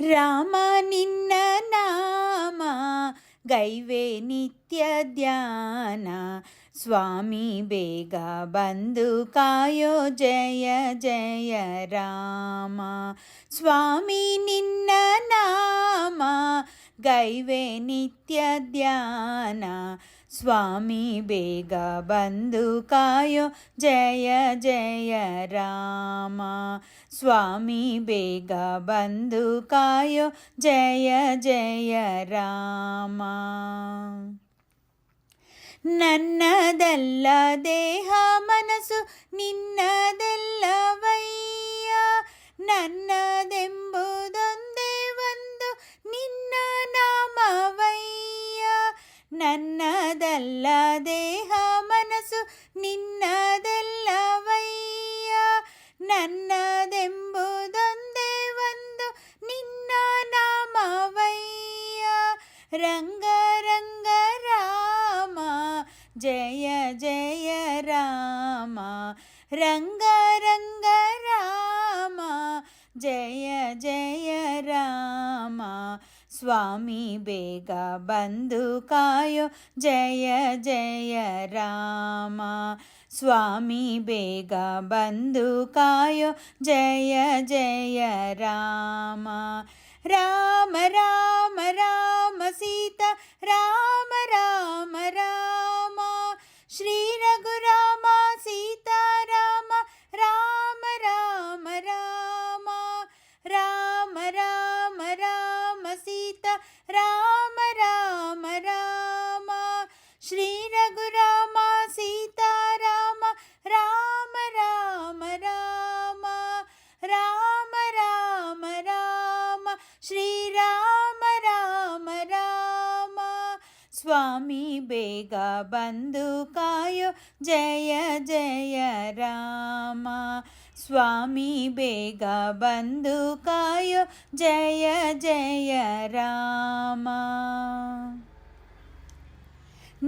ರಾಮ ನಿನ್ನ ನಾಮ ಗೈವೆ ನಿತ್ಯ ಧ್ಯಾನ ಸ್ವಾಮಿ ಬೇಗ ಬಂದು ಕಾಯೋ ಜಯ ಜಯ ರಾಮ ಸ್ವಾಮಿ ನಿನ್ನ ನಾಮ ಗೈವೆ ನಿತ್ಯ ಧ್ಯಾನ ಸ್ವಾಮಿ ಬೇಗ ಬಂದು ಕಾಯೋ ಜಯ ಜಯ ರಾಮ ಸ್ವಾಮಿ ಬೇಗ ಬಂದು ಕಾಯೋ ಜಯ ಜಯ ರಾಮ ನನ್ನದಲ್ಲ ದೇಹ ಮನಸ್ಸು ನಿನ್ನದೆಲ್ಲವಯ್ಯ ನನ್ನದೆಂಬುದೊಂದೇ ರಂಗ ರಂಗ ರಾಮ ಜಯ ಜಯ ರಾಮ ರಂಗ ರಂಗ ರಾಮ ಜಯ ಜಯ ರಾಮ ಸ್ವಾಮಿ ಬೇಗ ಬಂದು ಕಾಯೋ ಜಯ ಜಯ ರಾಮ ಸ್ವಾಮಿ ಬೇಗ ಬಂದು ಕಾಯೋ ಜಯ ಜಯ ರಾಮ ರಾಮ ರಾಮ ರಾಮ ರಾಮ ರಾಮ ರಾಮ ಸೀತಾ ರಾಮ ರಾಮ ರಾಮ ಶ್ರೀ ರಘುರಾಮ ಸೀತಾರಾಮ ರಾಮ ರಾಮ ರಾಮ ರಾಮ ರಾಮ ರಾಮ ಶ್ರೀರಾಮ ರಾಮ ರಾಮ ಸ್ವಾಮಿ ಬೇಗ ಬಂದು ಕಾಯೋ ಜಯ ಜಯ ರಾಮ ಸ್ವಾಮಿ ಬೇಗ ಬಂದು ಕಾಯೋ ಜಯ ಜಯ ರಾಮ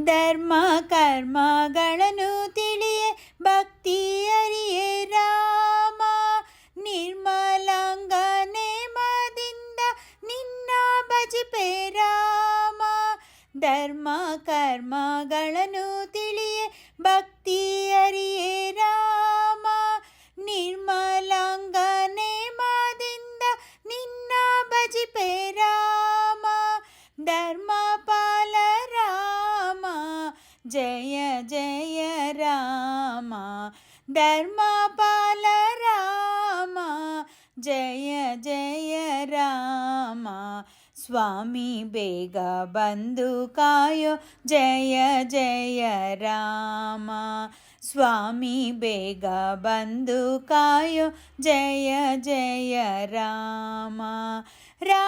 ಧರ್ಮ ಕರ್ಮಗಳನ್ನು ತಿಳಿಯೇ ಭಕ್ತಿ ಅರಿಯೇ ರಾಮ ನಿರ್ಮಲಾಂಗ ನೇಮದಿಂದ ನಿನ್ನ ಭಜಿಪೆ ರಾಮ ಧರ್ಮ ಕರ್ಮಗಳನ್ನು ಜಯ ಜಯ ರಾಮ ಧರ್ಮಪಾಲ ರಾಮ ಜಯ ಜಯ ರಾಮ ಸ್ವಾಮಿ ಬೇಗ ಬಂದು ಕಾಯೋ ಜಯ ಜಯ ರಾಮ ಸ್ವಾಮಿ ಬೇಗ ಬಂದು ಕಾಯೋ ಜಯ ಜಯ ರಾಮ ರಾಮ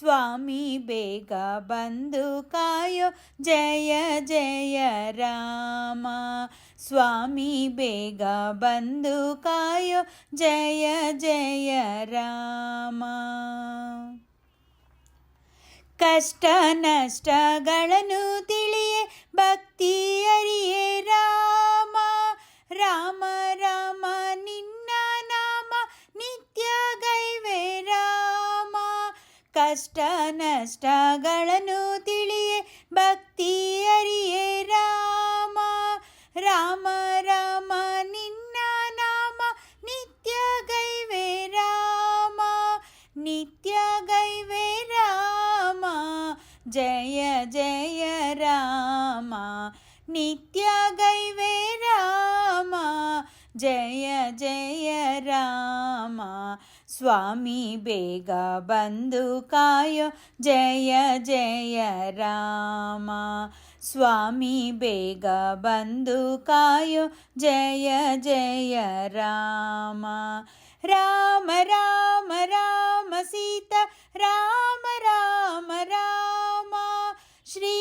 ಸ್ವಾಮಿ ಬೇಗ ಬಂದು ಕಾಯೋ. ಜಯ ಜಯ ರಾಮ. ಸ್ವಾಮಿ ಬೇಗ ಬಂದು ಕಾಯೋ. ಜಯ ಜಯ ರಾಮ. ಕಷ್ಟ ನಷ್ಟಗಳನ್ನು ತಿಳಿಯೇ. ಭಕ್ತಿ ಅರಿಯೇ ರಾಮ. ರಾಮ ರಾಮ ಕಷ್ಟ ನಷ್ಟಗಳನ್ನು ತಿಳಿಯೇ ಭಕ್ತಿ ಅರಿಯೇ ರಾಮ ರಾಮ ರಾಮ ನಿನ್ನ ನಾಮ ನಿತ್ಯ ಗೈವೆ ರಾಮ ನಿತ್ಯ ಗೈವೆ ರಾಮ ಜಯ ಜಯ ರಾಮ ನಿತ್ಯ ಗೈವೆ ರಾಮ ಜಯ ಜಯ ರಾಮ ಸ್ವಾಮಿ ಬೇಗ ಬಂದು ಕಾಯೋ ಜಯ ಜಯ ರಾಮ ಸ್ವಾಮಿ ಬೇಗ ಬಂದು ಕಾಯೋ ಜಯ ಜಯ ರಾಮ ರಾಮ ರಾಮ ರಾಮ ಸೀತಾ ರಾಮ ರಾಮ ರಾಮ ಶ್ರೀ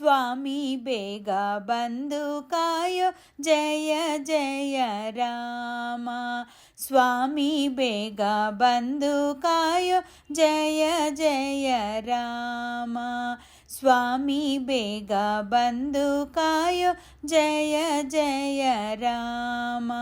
ಸ್ವಾಮಿ ಬೇಗ ಬಂದು ಕಾಯೋ ಜಯ ಜಯ ರಾಮ ಸ್ವಾಮಿ ಬೇಗ ಬಂದು ಕಾಯೋ ಜಯ ಜಯ ರಾಮ ಸ್ವಾಮಿ ಬೇಗ ಬಂದು ಕಾಯೋ ಜಯ ಜಯ ರಾಮ